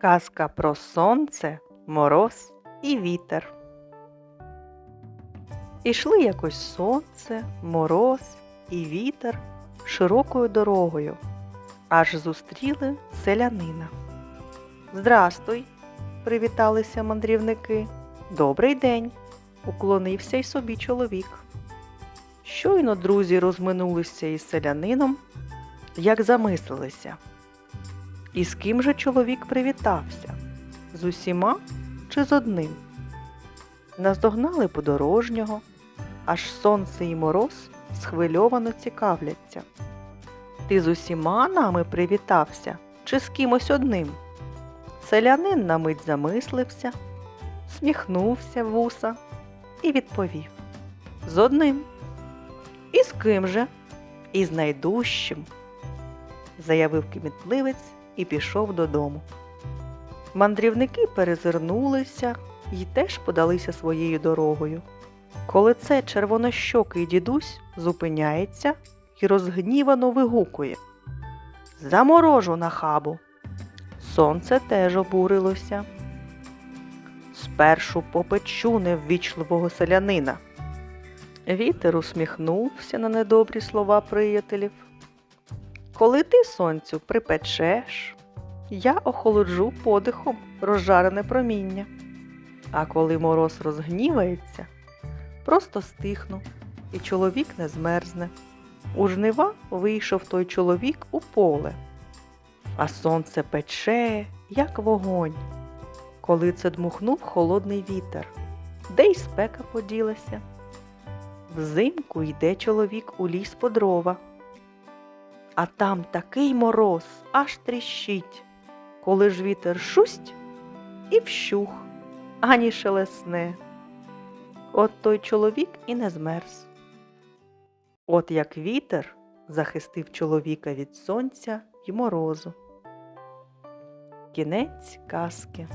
Казка про сонце, мороз і вітер. Ішли якось сонце, мороз і вітер широкою дорогою, аж зустріли селянина. Здрастуй, привіталися мандрівники. Добрий день, уклонився й собі чоловік. Щойно друзі розминулися із селянином, як замислилися. І з ким же чоловік привітався? З усіма чи з одним? Наздогнали подорожнього, аж сонце і мороз схвильовано цікавляться. Ти з усіма нами привітався чи з кимось одним? Селянин на мить замислився, сміхнувся вуса і відповів З одним. І з ким же? І з найдужчим, заявив кмітливець і пішов додому. Мандрівники перезирнулися і теж подалися своєю дорогою. Коли це червонощокий дідусь зупиняється і розгнівано вигукує Заморожу на хабу. Сонце теж обурилося. Спершу попечу неввічливого селянина. Вітер усміхнувся на недобрі слова приятелів. Коли ти сонцю припечеш, я охолоджу подихом розжарене проміння. А коли мороз розгнівається, просто стихну, і чоловік не змерзне. У жнива вийшов той чоловік у поле, а сонце пече, як вогонь. Коли це дмухнув холодний вітер, де й спека поділася. Взимку йде чоловік у ліс по дрова. А там такий мороз аж тріщить, коли ж вітер шусть і вщух, ані шелесне. От той чоловік і не змерз. От як вітер захистив чоловіка від сонця й морозу. Кінець казки.